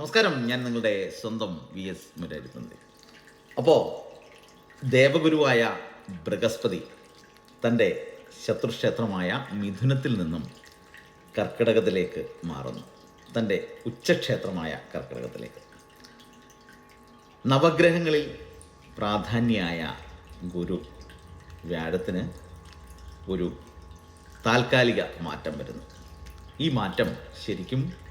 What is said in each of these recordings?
നമസ്കാരം. ഞാൻ നിങ്ങളുടെ സ്വന്തം വി എസ് മുരാരിത്തന്തി അപ്പോൾ ദേവഗുരുവായ ബൃഹസ്പതി തന്റെ ശത്രുക്ഷേത്രമായ മിഥുനത്തിൽ നിന്നും കർക്കിടകത്തിലേക്ക് മാറുന്നു. തന്റെ ഉച്ചക്ഷേത്രമായ കർക്കിടകത്തിലേക്ക്. നവഗ്രഹങ്ങളിൽ പ്രാധാന്യായ ഗുരു വ്യാഴത്തിന് ഒരു താൽക്കാലിക മാറ്റം വരുന്നു. ഈ മാറ്റം ശരിക്കും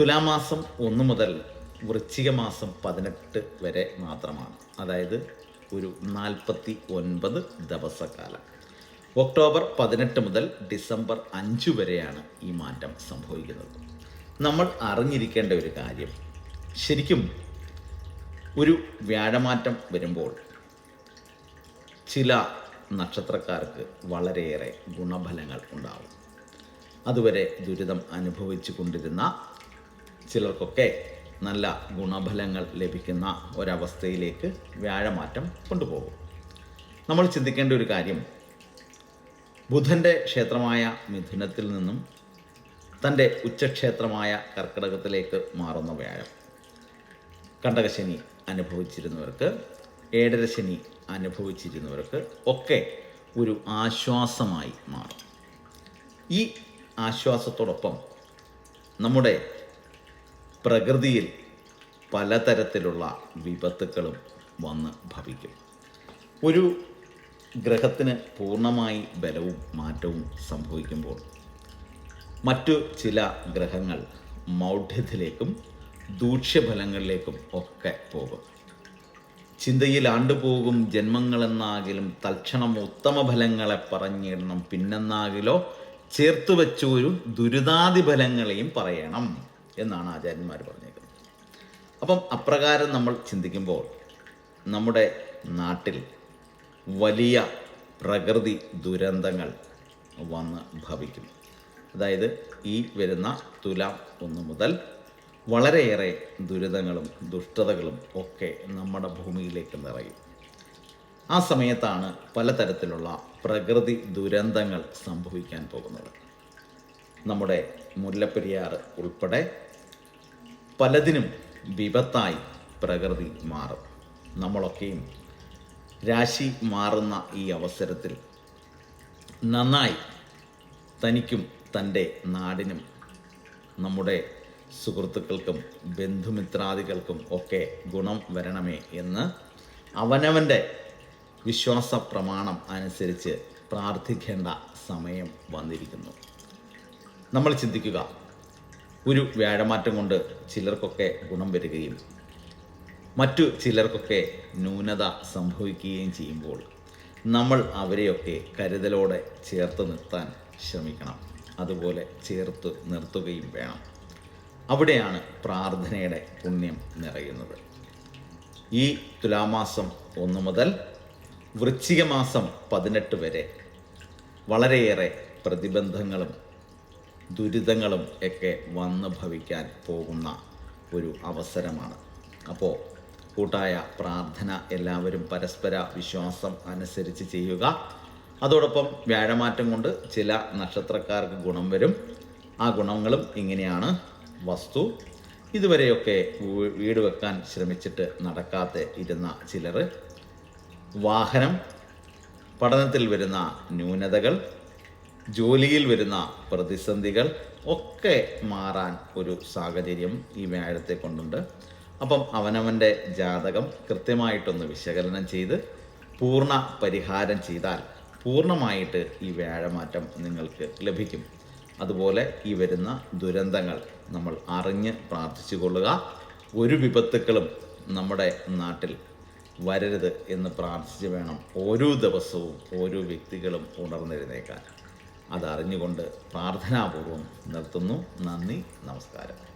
തുലാമാസം ഒന്ന് മുതൽ വൃശ്ചിക മാസം പതിനെട്ട് വരെ മാത്രമാണ്. അതായത് ഒരു നാൽപ്പത്തി ഒൻപത് ദിവസക്കാലം ഒക്ടോബർ പതിനെട്ട് മുതൽ ഡിസംബർ അഞ്ച് വരെയാണ് ഈ മാറ്റം സംഭവിക്കുന്നത്. നമ്മൾ അറിഞ്ഞിരിക്കേണ്ട ഒരു കാര്യം. ശരിക്കും ഒരു വ്യാഴമാറ്റം വരുമ്പോൾ ചില നക്ഷത്രക്കാർക്ക് വളരെയേറെ ഗുണഫലങ്ങൾ ഉണ്ടാവും. അതുവരെ ദുരിതം അനുഭവിച്ചു കൊണ്ടിരുന്ന ചിലർക്കൊക്കെ നല്ല ഗുണഫലങ്ങൾ ലഭിക്കുന്ന ഒരവസ്ഥയിലേക്ക് വ്യാഴമാറ്റം കൊണ്ടുപോകും. നമ്മൾ ചിന്തിക്കേണ്ട ഒരു കാര്യം ബുധന്റെ ക്ഷേത്രമായ മിഥുനത്തിൽ നിന്നും തന്റെ ഉച്ചക്ഷേത്രമായ കർക്കിടകത്തിലേക്ക് മാറുന്ന വ്യാഴം. കണ്ടകശനി അനുഭവിച്ചിരുന്നവർക്ക് ഏഴരശനി അനുഭവിച്ചിരുന്നവർക്ക് ഒക്കെ ഒരു ആശ്വാസമായി മാറും. ഈ ആശ്വാസത്തോടൊപ്പം നമ്മുടെ പ്രകൃതിയിൽ പലതരത്തിലുള്ള വിപത്തുക്കളും വന്ന് ഭവിക്കും. ഒരു ഗ്രഹത്തിന് പൂർണമായി ബലവും മാറ്റവും സംഭവിക്കുമ്പോൾ മറ്റു ചില ഗ്രഹങ്ങൾ മൗഢ്യത്തിലേക്കും ദൂഷ്യഫലങ്ങളിലേക്കും ഒക്കെ പോകും. ചിന്തയിൽ ആണ്ടുപോകും ജന്മങ്ങളെന്നാകിലും തൽക്ഷണം ഉത്തമ ഫലങ്ങളെ പറഞ്ഞിടണം. പിന്നെന്നാകിലോ ചേർത്തു വെച്ചോരും ഒരു ദുരിതാതി ഫലങ്ങളെയും പറയണം. എന്നാണ് ആചാര്യന്മാർ പറഞ്ഞേക്കുന്നത്. അപ്പം അപ്രകാരം നമ്മൾ ചിന്തിക്കുമ്പോൾ നമ്മുടെ നാട്ടിൽ വലിയ പ്രകൃതി ദുരന്തങ്ങൾ വന്ന് ഭവിക്കും. അതായത് ഈ വരുന്ന തുലാം ഒന്ന് മുതൽ വളരെയേറെ ദുരിതങ്ങളും ദുഷ്ടതകളും ഒക്കെ നമ്മുടെ ഭൂമിയിലേക്ക് നിറയും. ആ സമയത്താണ് പലതരത്തിലുള്ള പ്രകൃതി ദുരന്തങ്ങൾ സംഭവിക്കാൻ പോകുന്നത്. നമ്മുടെ മുല്ലപ്പെരിയാർ ഉൾപ്പെടെ പലതിനും വിപത്തായി പ്രകൃതി മാറും. നമ്മളൊക്കെയും രാശി മാറുന്ന ഈ അവസരത്തിൽ നന്നായി തനിക്കും തന്റെ നാടിനും നമ്മുടെ സുഹൃത്തുക്കൾക്കും ബന്ധുമിത്രാദികൾക്കും ഒക്കെ ഗുണം വരണമേ എന്ന് അവനവന്റെ വിശ്വാസ പ്രമാണം അനുസരിച്ച് പ്രാർത്ഥിക്കേണ്ട സമയം വന്നിരിക്കുന്നു. നമ്മൾ ചിന്തിക്കുക ഒരു വ്യാഴമാറ്റം കൊണ്ട് ചിലർക്കൊക്കെ ഗുണം വരികയും മറ്റു ചിലർക്കൊക്കെ ന്യൂനത സംഭവിക്കുകയും ചെയ്യുമ്പോൾ നമ്മൾ അവരെയൊക്കെ കരുതലോടെ ചേർത്ത് നിർത്താൻ ശ്രമിക്കണം. അതുപോലെ ചേർത്ത് നിർത്തുകയും വേണം. അവിടെയാണ് പ്രാർത്ഥനയുടെ പുണ്യം നിറയുന്നത്. ഈ തുലാമാസം ഒന്ന് മുതൽ വൃശ്ചിക മാസം പതിനെട്ട് വരെ വളരെയേറെ പ്രതിബന്ധങ്ങളും ദുരിതങ്ങളും ഒക്കെ വന്ന് ഭവിക്കാൻ പോകുന്ന ഒരു അവസരമാണ്. അപ്പോൾ കൂട്ടായ പ്രാർത്ഥന എല്ലാവരും പരസ്പര വിശ്വാസം അനുസരിച്ച് ചെയ്യുക. അതോടൊപ്പം വ്യാഴമാറ്റം കൊണ്ട് ചില നക്ഷത്രക്കാർക്ക് ഗുണം വരും. ആ ഗുണങ്ങളും ഇങ്ങനെയാണ്. വസ്തു ഇതുവരെയൊക്കെ വീട് വെക്കാൻ ശ്രമിച്ചിട്ട് നടക്കാതെ ഇരുന്ന ചിലർ. വാഹനം പഠനത്തിൽ വരുന്ന ന്യൂനതകൾ ജോലിയിൽ വരുന്ന പ്രതിസന്ധികൾ ഒക്കെ മാറാൻ ഒരു സാഹചര്യം ഈ വ്യാഴത്തെ കൊണ്ടുണ്ട്. അപ്പം അവനവന്റെ ജാതകം കൃത്യമായിട്ടൊന്ന് വിശകലനം ചെയ്ത് പൂർണ പരിഹാരം ചെയ്താൽ പൂർണമായിട്ട് ഈ വ്യാഴമാറ്റം നിങ്ങൾക്ക് ലഭിക്കും. അതുപോലെ ഈ വരുന്ന ദുരന്തങ്ങൾ നമ്മൾ അറിഞ്ഞ് പ്രാർത്ഥിച്ചു കൊള്ളുക. ഒരു വിപത്തുക്കളും നമ്മുടെ നാട്ടിൽ വരരുത് എന്ന് പ്രാർത്ഥിച്ച് വേണം ഓരോ ദിവസവും ഓരോ വ്യക്തികളും ഉണർന്നെഴുന്നേക്കാൻ. അതറിഞ്ഞുകൊണ്ട് പ്രാർത്ഥനാപൂർവം നിർത്തുന്നു. നന്ദി നമസ്കാരം.